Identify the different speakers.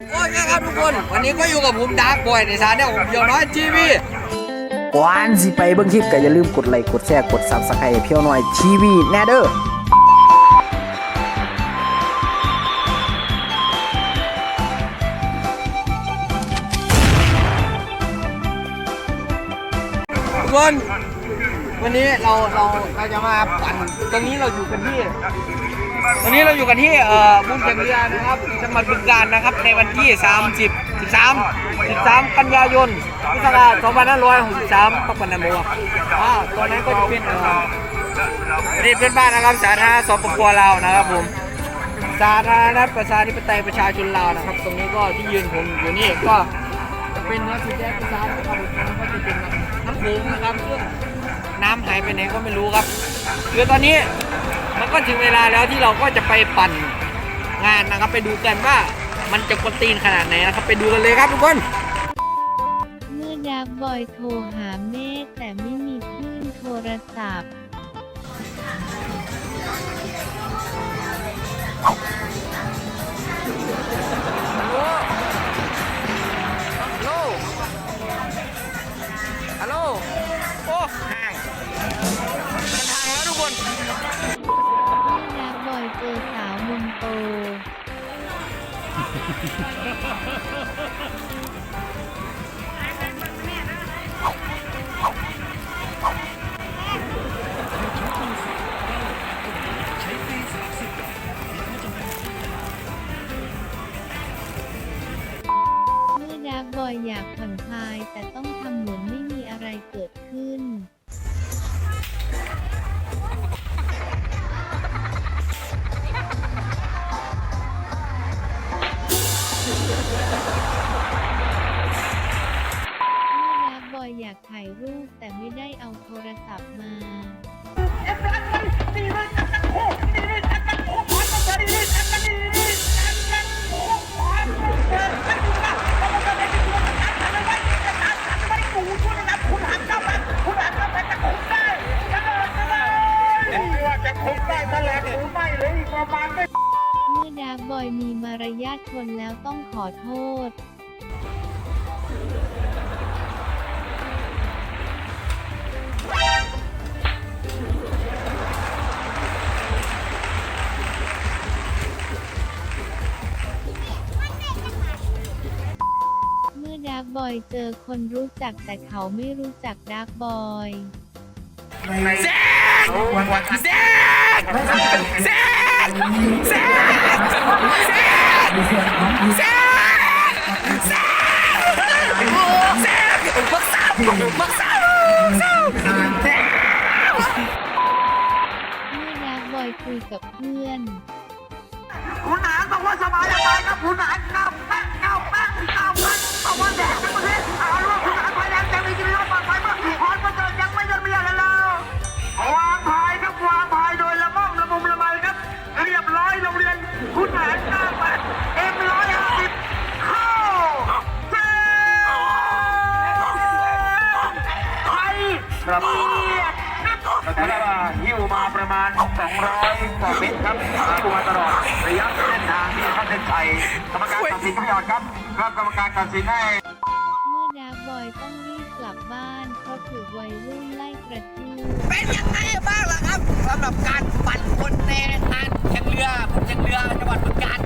Speaker 1: โอ้ยครับทุกคน วันนี้ก็อยู่กับผมดาร์กบอยในสารเนี่ยผมเพียวน้อยทีวี
Speaker 2: ก่อนสิไปเบิ่งคลิปก็อย่าลืมกดไลค์กดแชร์กด Subscribe ให้เพียวหน่อยทีวีแน่เด้อ
Speaker 1: ทุกคน วันนี้เราเราเราจะมาปั่นตรงนี้เราอยู่กันที่ ตอนนี้เราอยู่กันที่เอ่อบุญเชียงเรือนะครับจังหวัดบึงกาฬนะครับ ในวันที่ 30 13 13 กันยายนพุทธศักราช2563ปักปันนโมอ่าตอนนั้นก็จะเป็นเอ่อประเพื่อนบ้านนะครับสาธารณสปปลาวนะครับผมสาธารณรัฐประชาธิปไตยประชาชนลาวนะครับ ตรงนี้ก็ที่ยืนผมอยู่นี่ก็จะเป็นนักสุดแดนประชาธิปไตยนก็จะเป็นน้ำโขงนะครับซึ่ง น้ำหายไปไหนก็ไม่รู้ครับคือตอนนี้มันก็ถึงเวลาแล้วที่เราก็จะไปปั่นงานนะครับ ไปดูกันว่ามันจะกวนตีนขนาดไหนนะครับ ไปดูกันเลยครับทุกคน
Speaker 3: เมื่อดักบอยโทรหาเมฆแต่ไม่มีคลื่นโทรศัพท์ เมื่อดักบอยอยากผ่อนคลายแต่ต้องทำเหมือนไม่มีอะไรเกิดขึ้นากถ่ายรูปแต่ไม่ได้เอาโทรศัพท์มา เมื่อดาร์กบอยมีมารยาทคนแล้วต้องขอโทษ บอยเจอคนรู้จักแต่เขาไม่รู้จักดาร์กบอย
Speaker 1: แซกแซกแซกแซกแซกแซกแซกแซกบักซับบักซับ
Speaker 3: เมื่อดาร์กบอยคุยกับเพื่อน
Speaker 4: คุณหารบอกว่าสบายสบายครับคุณหารเก้าแป๊กเก้าแป๊กเก้าแป๊ก ครับสถานะหิ้วมาประมาณ 200กว่าเมตรครับหิ้วมาตลอดระยะเส้นทางที่เข้าเส้นชัยกรรมการตัดสินไม่ยอดครับครับกรรมการตัดสินให้
Speaker 3: เมื่อดาร์กบอยต้องรีบกลับบ้านเพราะถูกวัยรุ่นไล่กระทืบ
Speaker 1: เป็นยังไงบ้างล่ะครับสำหรับการปั่นคนในงานแข่งเรือผมแข่งเรือจังหวัดบึงกาฬ